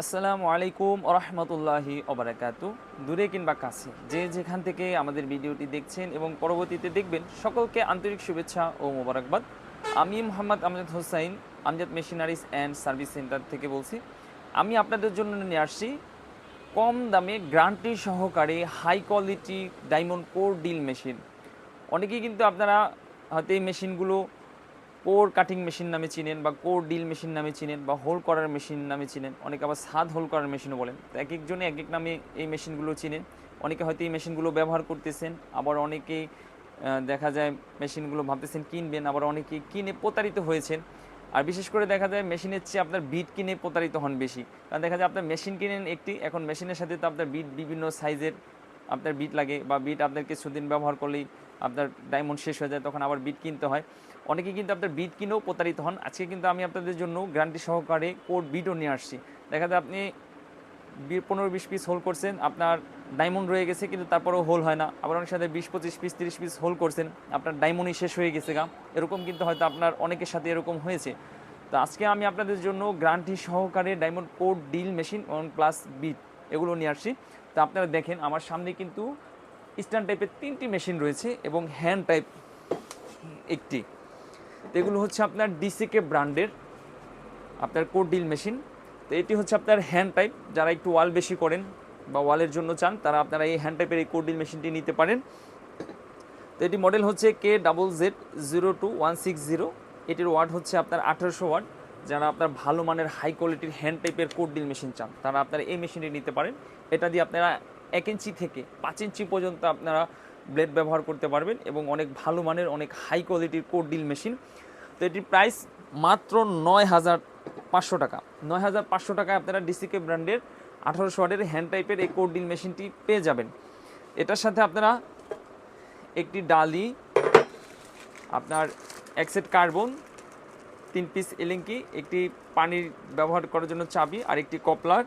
আসসালামু আলাইকুম রহমতুল্লাহি ওবরাকাতু। দূরে কিংবা কাছে, যে যেখান থেকে আমাদের ভিডিওটি দেখছেন এবং পরবর্তীতে দেখবেন, সকলকে আন্তরিক শুভেচ্ছা ও মোবারকবাদ। আমি Mohammad Amjad Hossain, Amjad machineries and service centre থেকে বলছি। আমি আপনাদের জন্য নিয়ে আসছি কম দামে গ্রান্টি সহকারে high quality diamond core drill machine. অনেকেই কিন্তু আপনারা হয়তো এই মেশিনগুলো কোর কাটিং মেশিন নামে চিনেন বা কোর ডিল মেশিন নামে চিনেন বা হোল করার মেশিন নামে চিনেন। অনেকে আবার সাদ হোল করার মেশিনও বলেন। তো এক একজনে এক এক নামে এই মেশিনগুলো চিনেন। অনেকে হয়তো এই মেশিনগুলো ব্যবহার করতেছেন, আবার অনেকেই দেখা যায় মেশিনগুলো ভাবতেছেন কিনবেন, আবার অনেকে কিনে প্রতারিত হয়েছেন। আর বিশেষ করে দেখা যায় মেশিনের চেয়ে আপনার বিট কিনে প্রতারিত হন বেশি। কারণ দেখা যায় আপনার মেশিন কিনেন একটি, এখন মেশিনের সাথে তো আপনার বিট বিভিন্ন সাইজের আপনার বিট লাগে বা বিট আপনার কিছুদিন ব্যবহার করলেই আপনার ডায়মন্ড শেষ হয়ে যায়, তখন আবার বিট কিনতে হয়। অনেকে কিন্তু আপনার বিট কিনেও প্রতারিত হন। আজকে কিন্তু আমি আপনাদের জন্য গ্যারান্টি সহকারে কোড বিটও নিয়ে আসছি। দেখা যায় আপনি পনেরো বিশ পিস হোল করছেন, আপনার ডায়মন্ড রয়ে গেছে কিন্তু তারপরেও হোল হয় না। আবার অনেক সাথে বিশ, পঁচিশ পিস তিরিশ পিস হোল করছেন, আপনার ডায়মন্ডই শেষ হয়ে গেছে গা। এরকম কিন্তু হয়তো আপনার অনেকের সাথে এরকম হয়েছে। তো আজকে আমি আপনাদের জন্য গ্রান্টি সহকারে diamond core drill machine one plus bit এগুলো নিয়ে আসছি। তো আপনারা দেখেন, আমার সামনে কিন্তু স্ট্যান্ড টাইপের তিনটি মেশিন রয়েছে এবং হ্যান্ড টাইপ একটি। তো এগুলো হচ্ছে আপনার ডিসিকে ব্র্যান্ডের আপনার কোড ডিল মেশিন। তো এটি হচ্ছে আপনার হ্যান্ড টাইপ যারা একটু ওয়াল বেশি করেন বা ওয়ালের জন্য চান, তারা আপনারা এই হ্যান্ড টাইপের এই কোড ডিল মেশিনটি নিতে পারেন। তো এটি মডেল হচ্ছে K double Z zero two one six zero এটির ওয়াট হচ্ছে আপনার আঠারোশো ওয়াট। যারা আপনার ভালো মানের, হাই কোয়ালিটির হ্যান্ড টাইপের কোড ডিল মেশিন চান, তারা আপনারা এই মেশিনটি নিতে পারেন। এটা দিয়ে আপনারা এক ইঞ্চি থেকে পাঁচ ইঞ্চি পর্যন্ত আপনারা ব্লেড ব্যবহার করতে পারবেন এবং অনেক ভালো মানের, অনেক হাই কোয়ালিটির কোড ডিল মেশিন তো এটির প্রাইস মাত্র নয় হাজার পাঁচশো টাকা। নয় হাজার পাঁচশো টাকায় আপনারা ডিসিকে ব্র্যান্ডের আঠারোশো ওয়াটের হ্যান্ড টাইপের এই কোড ডিল মেশিনটি পেয়ে যাবেন। এটার সাথে আপনারা একটি ডালি, আপনার একসেট কার্বন তিন পিস এলিঙ্কি, একটি পানির ব্যবহার করার জন্য চাবি আর একটি কপলার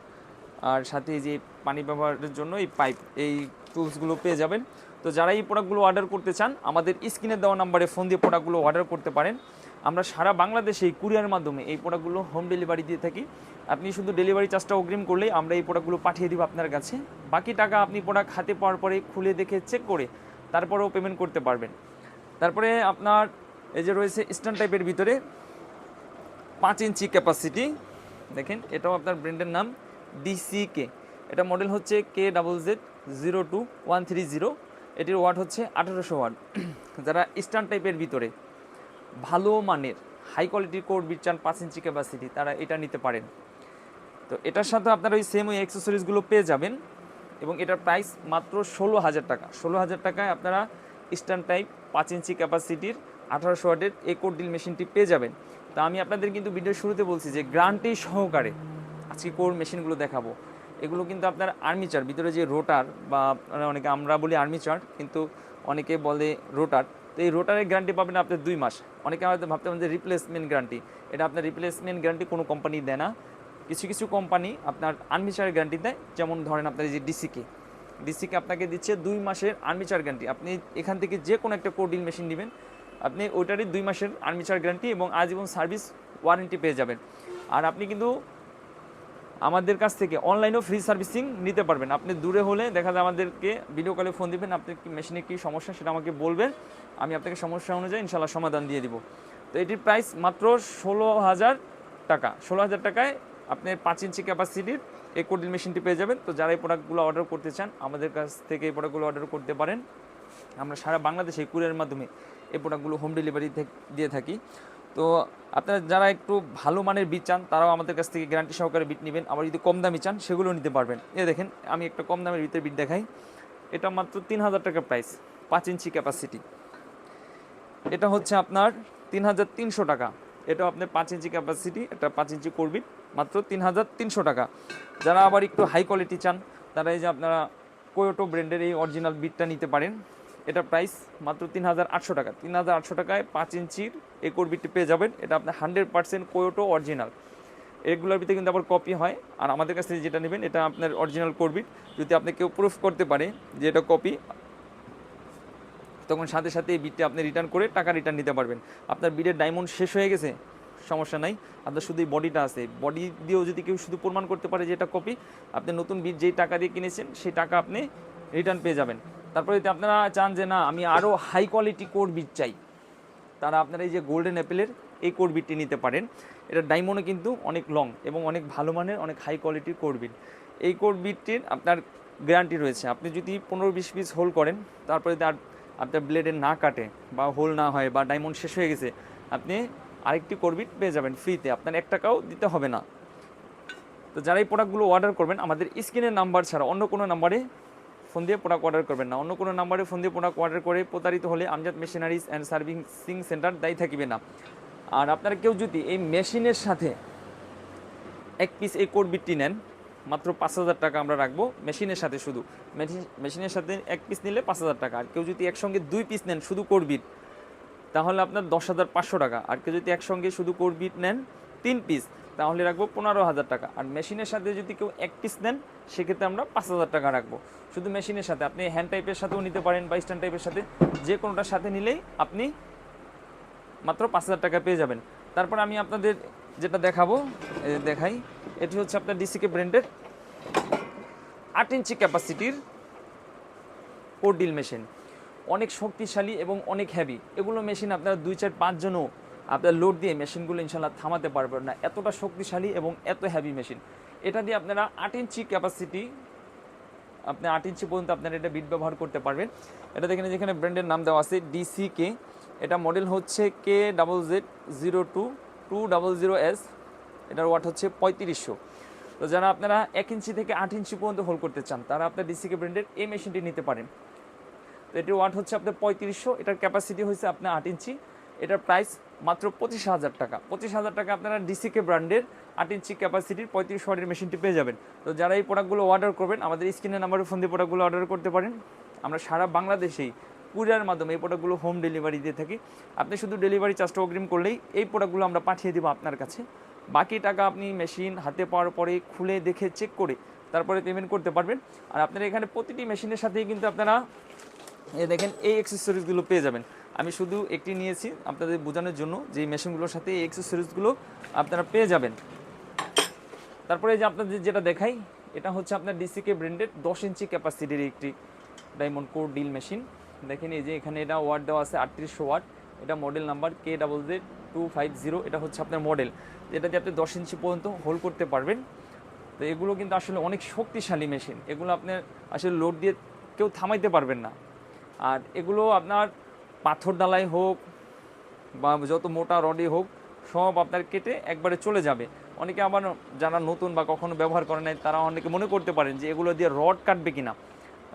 আর সাথে যে পানি ব্যবহারের জন্য এই পাইপ এই টুলসগুলো পেয়ে যাবেন। তো যারা এই প্রোডাক্টগুলো অর্ডার করতে চান, আমাদের স্ক্রিনে দেওয়া নাম্বারে ফোন দিয়ে প্রোডাক্টগুলো অর্ডার করতে পারেন। আমরা সারা বাংলাদেশে এই কুরিয়ার মাধ্যমে এই প্রোডাক্টগুলো হোম ডেলিভারি দিয়ে থাকি। আপনি শুধু ডেলিভারি চার্জটা অগ্রিম করলেই আমরা এই প্রোডাক্টগুলো পাঠিয়ে দিব আপনার কাছে। বাকি টাকা আপনি প্রোডাক্ট হাতে পাওয়ার পরে খুলে দেখে চেক করে তারপরেও পেমেন্ট করতে পারবেন। তারপরে আপনার এই যে রয়েছে স্ট্যান্ড টাইপের ভিতরে পাঁচ ইঞ্চি ক্যাপাসিটি দেখেন, এটাও আপনার ব্র্যান্ডের নাম ডিসিকে এটা মডেল হচ্ছে K double Z zero two one three zero এটির ওয়াট হচ্ছে আঠেরোশো ওয়াট। যারা স্ট্যান্ড টাইপের ভিতরে, ভালো মানের হাই কোয়ালিটির কোড বিট চান পাঁচ ইঞ্চি ক্যাপাসিটি তারা এটা নিতে পারেন। তো এটার সাথে আপনারা ওই সেম ওই অ্যাক্সেসরিজগুলো পেয়ে যাবেন এবং এটার প্রাইস মাত্র ষোলো হাজার টাকা। ষোলো হাজার টাকায় আপনারা স্ট্যান্ড টাইপ পাঁচ ইঞ্চি ক্যাপাসিটির আঠারোশো ওয়াটের এই কোড ডিল মেশিনটি পেয়ে যাবেন। তা আমি আপনাদের কিন্তু ভিডিও শুরুতে বলছি যে গ্রান্টি সহকারে আজকে কোর মেশিনগুলো দেখাবো। এগুলো কিন্তু আপনার আর্মিচার ভিতরে যে রোটার বা আপনারা অনেকে আমরা বলি আর্মিচার কিন্তু অনেকে বলে রোটার তো এই রোটারের গ্যারান্টি পাবেন আপনার দুই মাস। অনেকে হয়তো ভাবতে পারেন যে রিপ্লেসমেন্ট গ্যারান্টি এটা আপনার রিপ্লেসমেন্ট গ্যারান্টি কোনো কোম্পানি দেয় না। কিছু কিছু কোম্পানি আপনার আর্মিচারের গ্যারান্টি দেয়। যেমন ধরেন আপনার এই যে ডিসিকে ডিসিকে আপনাকে দিচ্ছে দুই মাসের আর্মিচার গ্যারান্টি আপনি এখান থেকে যে কোনো একটা কোডিল মেশিন নেবেন। আপনি ওইটারই দুই মাসের আর্মিচার গ্যারান্টি এবং আজীবন সার্ভিস ওয়ারেন্টি পেয়ে যাবেন। আর আপনি কিন্তু আমাদের কাছ থেকে অনলাইনেও ফ্রি সার্ভিসিং নিতে পারবেন। আপনি দূরে হলে দেখা যায় আমাদেরকে ভিডিও কলে ফোন দিবেন আপনার কি মেশিনে কী সমস্যা সেটা আমাকে বলবেন, আমি আপনাকে সমস্যা অনুযায়ী ইনশাল্লাহ সমাধান দিয়ে দিব। তো এটির প্রাইস মাত্র ষোলো হাজার টাকা। ষোলো হাজার টাকায় আপনি পাঁচ ইঞ্চি ক্যাপাসিটির এই কোডিল মেশিনটি পেয়ে যাবেন। তো যারা এই প্রোডাক্টগুলো অর্ডার করতে চান, আমাদের কাছ থেকে এই প্রোডাক্টগুলো অর্ডার করতে পারেন। আমরা সারা বাংলাদেশে কুরিয়ার মাধ্যমে এই প্রোডাক্টগুলো হোম ডেলিভারি দিয়ে থাকি। তো আপনারা যারা একটু ভালো মানের বিট চান, তারাও আমাদের কাছ থেকে গ্যারান্টি সহকারে বিট নেবেন। আবার যদি কম দামি চান, সেগুলো নিতে পারবেন। এ দেখেন, আমি একটা কম দামের ভিতরে বিট দেখাই। এটা মাত্র তিন হাজার টাকা প্রাইস পাঁচ ইঞ্চি ক্যাপাসিটি এটা হচ্ছে আপনার তিন হাজার তিনশো টাকা। এটা আপনার পাঁচ ইঞ্চি ক্যাপাসিটি এটা পাঁচ ইঞ্চি করবিট মাত্র তিন হাজার তিনশো টাকা। যারা আবার একটু হাই কোয়ালিটি চান, তারা এই যে আপনারা কোয়োটো ব্র্যান্ডের এই অরিজিনাল বিটটা নিতে পারেন। এটা প্রাইস মাত্র তিন হাজার আটশো টাকা। তিন হাজার আটশো টাকায় পাঁচ ইঞ্চির এই কোরবিটটি পেয়ে যাবেন। এটা আপনার হান্ড্রেড পার্সেন্ট কোয়োটো অরিজিনাল এগুলোর ভিতরে কিন্তু আবার কপি হয়। আর আমাদের কাছ যেটা নেবেন, এটা আপনার অরিজিনাল কোরবিট যদি আপনি কেউ প্রুফ করতে পারে যে এটা কপি তখন সাথে সাথে এই বিটটা আপনি রিটার্ন করে টাকা রিটার্ন নিতে পারবেন। আপনার বিটের ডায়মন্ড শেষ হয়ে গেছে, সমস্যা নাই। আপনার শুধু এই বডিটা আছে। বডি দিয়েও যদি কেউ শুধু প্রমাণ করতে পারে যে এটা কপি আপনি নতুন বিট যেই টাকা দিয়ে কিনেছেন, সেই টাকা আপনি রিটার্ন পেয়ে যাবেন। তারপরে যদি আপনারা চান যে না, আমি আরও হাই কোয়ালিটি কোর বিট চাই, তারা আপনারা এই যে গোল্ডেন অ্যাপেলের এই কোর বিটটি নিতে পারেন। এটা ডায়মন্ডে কিন্তু অনেক লং এবং অনেক ভালো মানের, অনেক হাই কোয়ালিটির কোর বিট এই কোর বিটটির আপনার গ্যারান্টি রয়েছে। আপনি যদি পনেরো বিশ পিস হোল করেন, তারপরে তার আপনার ব্লেডে না কাটে বা হোল না হয় বা ডায়মন্ড শেষ হয়ে গেছে, আপনি আরেকটি কোর বিট পেয়ে যাবেন ফ্রিতে আপনার এক টাকাও দিতে হবে না। তো যারা এই প্রোডাক্টগুলো অর্ডার করবেন, আমাদের স্ক্রিনের নাম্বার ছাড়া অন্য কোনো নাম্বারে ফোন দিয়ে প্রোডাক্ট অর্ডার করবেন না। অন্য কোনো নাম্বারে ফোন দিয়ে প্রোডাক্ট অর্ডার করে প্রতারিত হলে Amjad machineries and servicing centre দায়ী থাকিবে না। আর আপনারা কেউ যদি এই মেশিনের সাথে এক পিস এই কোড বিটটি নেন, মাত্র পাঁচ হাজার টাকা আমরা রাখব মেশিনের সাথে শুধু। মেশিন- মেশিনের সাথে এক পিস নিলে পাঁচ হাজার টাকা। আর কেউ যদি একসঙ্গে দুই পিস নেন শুধু কোড বিট তাহলে আপনার দশ হাজার পাঁচশো টাকা। আর কেউ যদি একসঙ্গে শুধু কোড বিট নেন তিন পিস তাহলে রাখব পনেরো হাজার টাকা। আর মেশিনের সাথে যদি কেউ এক পিস নেন, সেক্ষেত্রে আমরা পাঁচ হাজার টাকা রাখব। শুধু মেশিনের সাথে, আপনি হ্যান্ড টাইপের সাথেও নিতে পারেন বা স্ট্যান্ড টাইপের সাথে। যে কোনোটার সাথে নিলেই আপনি মাত্র পাঁচ হাজার টাকা পেয়ে যাবেন। তারপর আমি আপনাদের যেটা দেখাবো দেখাই। এটি হচ্ছে আপনার ডিসিকে ব্র্যান্ডের আট ইঞ্চি ক্যাপাসিটির কোর ডিল মেশিন অনেক শক্তিশালী এবং অনেক হ্যাভি এগুলো মেশিন আপনারা দুই, চার, পাঁচজনও আপনার লোড দিয়ে মেশিনগুলো ইনশাল্লাহ থামাতে পারবেন না। এতটা শক্তিশালী এবং এত হ্যাভি মেশিন এটা দিয়ে আপনারা আট ইঞ্চি ক্যাপাসিটি আপনি আট ইঞ্চি পর্যন্ত আপনারা এটা বিট ব্যবহার করতে পারবেন। এটা দেখেন যেখানে ব্র্যান্ডের নাম দেওয়া আছে ডিসি কে এটা মডেল হচ্ছে K double Z zero two two double zero S এটার ওয়াট হচ্ছে পঁয়ত্রিশশো। তো যারা আপনারা এক ইঞ্চি থেকে আট ইঞ্চি পর্যন্ত হোল্ড করতে চান, তারা আপনার ডিসিকে ব্র্যান্ডের এই মেশিনটি নিতে পারেন। তো এটির ওয়াট হচ্ছে আপনার পঁয়ত্রিশশো। এটার ক্যাপাসিটি হচ্ছে আপনার আট ইঞ্চি। এটার প্রাইস মাত্র পঁচিশ হাজার টাকা। পঁচিশ হাজার টাকা আপনারা ডিসিকে ব্র্যান্ডের আট ইঞ্চি ক্যাপাসিটির পঁয়ত্রিশ ওয়াটের মেশিনটি পেয়ে যাবেন। তো যারা এই প্রোডাক্টগুলো অর্ডার করবেন, আমাদের স্ক্রিনের নাম্বারে ফোন দিয়ে প্রোডাক্টগুলো অর্ডার করতে পারেন। আমরা সারা বাংলাদেশেই কুরিয়ার মাধ্যমে এই প্রোডাক্টগুলো হোম ডেলিভারি দিয়ে থাকি। আপনি শুধু ডেলিভারি চার্জটা অগ্রিম করলেই এই প্রোডাক্টগুলো আমরা পাঠিয়ে দেবো আপনার কাছে। বাকি টাকা আপনি মেশিন হাতে পাওয়ার পরে খুলে দেখে চেক করে তারপরে পেমেন্ট করতে পারবেন। আর আপনারা এখানে প্রতিটি মেশিনের সাথেই কিন্তু আপনারা এই দেখেন এই অ্যাক্সেসরিজগুলো পেয়ে যাবেন। আমি শুধু একটি নিয়েছি আপনাদের বোঝানোর জন্য যে মেশিনগুলোর সাথে এই অ্যাক্সেসরিজগুলো আপনারা পেয়ে যাবেন। তারপরে যে আপনাদের যেটা দেখাই, এটা হচ্ছে আপনার ডিসিকে ব্র্যান্ডেড দশ ইঞ্চি ক্যাপাসিটির একটি ডায়মন্ড কোর ডিল মেশিন দেখেন এই যে এখানে এটা ওয়াট দেওয়া আছে আটত্রিশশো ওয়াট এটা model number K double Z two five zero এটা হচ্ছে আপনার মডেল যেটা দিয়ে আপনি দশ ইঞ্চি পর্যন্ত হোল্ড করতে পারবেন। তো এগুলো কিন্তু আসলে অনেক শক্তিশালী মেশিন এগুলো আপনার আসলে লোড দিয়ে কেউ থামাইতে পারবেন না। আর এগুলো আপনার পাথর ডালাই হোক বা যত মোটা রডই হোক, সব আপনার কেটে একবারে চলে যাবে। অনেকে আবার যারা নতুন বা কখনো ব্যবহার করে নাই, তারা অনেকে মনে করতে পারেন যে এগুলো দিয়ে রড কাটবে কিনা।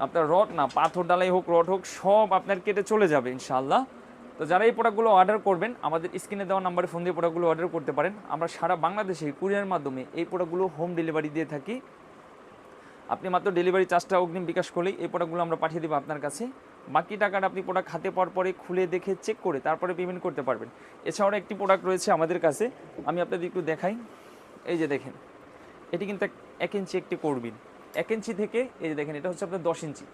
আপনার রড না, পাথর ডালাই হোক, রড হোক, সব আপনার কেটে চলে যাবে ইনশাল্লাহ তো যারা এই প্রোডাক্টগুলো অর্ডার করবেন, আমাদের স্ক্রিনে দেওয়া নাম্বারে ফোন দিয়ে প্রোডাক্টগুলো অর্ডার করতে পারেন। আমরা সারা বাংলাদেশে কুরিয়ার মাধ্যমে এই প্রোডাক্টগুলো হোম ডেলিভারি দিয়ে থাকি। আপনি মাত্র ডেলিভারি চার্জটা অগ্রিম বিকাশ করলেই এই প্রোডাক্টগুলো আমরা পাঠিয়ে দেবো আপনার কাছে। বাকি টাকাটা আপনি প্রোডাক্ট হাতে পাওয়ার পরে খুলে দেখে চেক করে তারপরে পেমেন্ট করতে পারবেন। এছাড়াও একটি প্রোডাক্ট রয়েছে আমাদের কাছে, আমি আপনাদের একটু দেখাই। এই যে দেখেন, এটি কিন্তু এক- ইঞ্চি একটি করবিন। এক ইঞ্চি থেকে, এই যে দেখেন, এটা হচ্ছে আপনার দশ ইঞ্চি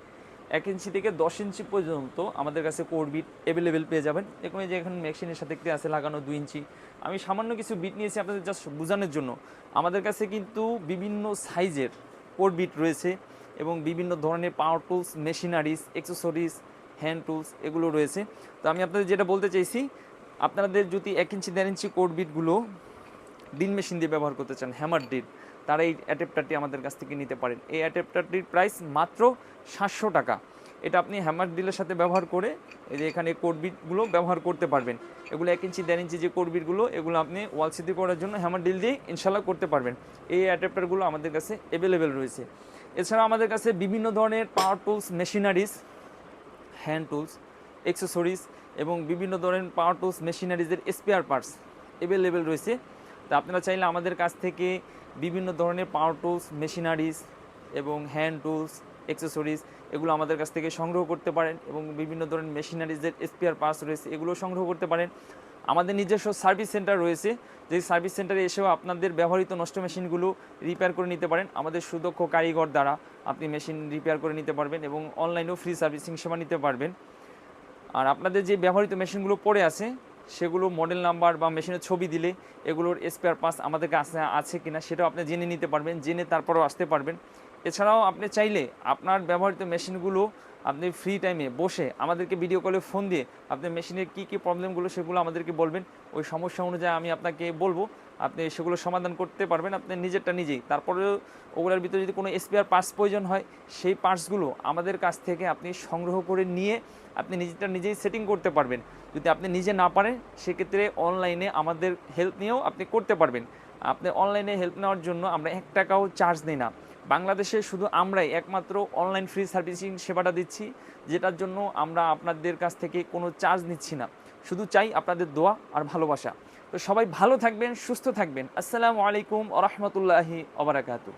এক ইঞ্চি থেকে দশ ইঞ্চি পর্যন্ত আমাদের কাছে কোর বিট অ্যাভেলেবেল পেয়ে যাবেন। এরকম এই যে এখন মেশিনের সাথে একটি আছে লাগানো দুই ইঞ্চি আমি সামান্য কিছু বিট নিয়েছি আপনাদের জাস্ট বোঝানোর জন্য। আমাদের কাছে কিন্তু বিভিন্ন সাইজের কোর বিট রয়েছে। এবং বিভিন্ন ধরনের power tools machineries accessories hand tools এগুলো রয়েছে। তো আমি আপনাদের যেটা বলতে চাইছি, আপনাদের যদি এক ইঞ্চি, দেড় ইঞ্চি কোর বিটগুলো মেশিন দিয়ে ব্যবহার করতে চান হ্যামার ডিল তারা এই অ্যাডাপ্টারটি আমাদের কাছ থেকে নিতে পারেন। এই অ্যাডাপ্টারটির প্রাইস মাত্র সাতশো টাকা। এটা আপনি হ্যামার ডিলের সাথে ব্যবহার করে এই যে এখানে কোডবিটগুলো ব্যবহার করতে পারবেন। এগুলো এক ইঞ্চি, দেড় ইঞ্চি যে কোডবিটগুলো এগুলো আপনি ওয়াল সিদ্ধি করার জন্য হ্যামার ডিল দিয়ে ইনশাল্লাহ করতে পারবেন। এই অ্যাডাপ্টারগুলো আমাদের কাছে অ্যাভেলেবেল রয়েছে। এছাড়া আমাদের কাছে বিভিন্ন ধরনের power tools machineries hand tools accessories এবং বিভিন্ন ধরনের পাওয়ার টুলস মেশিনারিজের স্পেয়ার পার্টস অ্যাভেলেবেল রয়েছে। তা আপনারা চাইলে আমাদের কাছ থেকে বিভিন্ন ধরনের পাওয়ার টুলস মেশিনারিজ এবং হ্যান্ড টুলস অ্যাক্সেসরিজ এগুলো আমাদের কাছ থেকে সংগ্রহ করতে পারেন এবং বিভিন্ন ধরনের মেশিনারিজের স্পেয়ার পার্টস রয়েছে, এগুলো সংগ্রহ করতে পারেন। আমাদের নিজস্ব সার্ভিস সেন্টার রয়েছে যে সার্ভিস সেন্টারে এসেও আপনাদের ব্যবহৃত নষ্ট মেশিনগুলো রিপেয়ার করে নিতে পারেন। আমাদের সুদক্ষ কারিগর দ্বারা আপনি মেশিন রিপেয়ার করে নিতে পারবেন এবং অনলাইনেও ফ্রি সার্ভিসিং সেবা নিতে পারবেন। আর আপনাদের যে ব্যবহৃত মেশিনগুলো পড়ে আছে, সেগুলো মডেল নাম্বার বা মেশিনের ছবি দিলে এগুলোর স্পেয়ার পাস আমাদের কাছে আছে কিনা সেটাও আপনি জেনে নিতে পারবেন, জেনে তারপরেও আসতে পারবেন। এছাড়াও আপনি চাইলে আপনার ব্যবহৃত মেশিনগুলো আপনি ফ্রি টাইমে বসে আমাদেরকে ভিডিও কলে ফোন দিয়ে আপনি মেশিনের কী কী প্রবলেমগুলো সেগুলো আমাদেরকে বলবেন। ওই সমস্যা অনুযায়ী আমি আপনাকে বলব। আপনি সেগুলো সমাধান করতে পারবেন। আপনি নিজেরটা নিজেই। তারপরেও ওগুলোর ভিতরে যদি কোনো স্পেয়ার পার্টস প্রয়োজন হয়, সেই পার্টসগুলো আমাদের কাছ থেকে আপনি সংগ্রহ করে নিয়ে আপনি নিজেরটা নিজেই সেটিং করতে পারবেন। যদি আপনি নিজে না পারেন, সেক্ষেত্রে অনলাইনে আমাদের হেল্প নিয়েও আপনি করতে পারবেন। আপনি অনলাইনে হেল্প নেওয়ার জন্য আমরা এক টাকাও চার্জ নিই না। বাংলাদেশে শুধু আমরাই একমাত্র অনলাইন ফ্রি সার্ভিসিং সেবাটা দিচ্ছি, যেটার জন্য আমরা আপনাদের কাছ থেকে কোনো চার্জ নিচ্ছি না। শুধু চাই আপনাদের দোয়া আর ভালোবাসা। তো সবাই ভালো থাকবেন, সুস্থ থাকবেন। আসসালামু আলাইকুম আ রহমতুল্লাহি ওবরাকাতু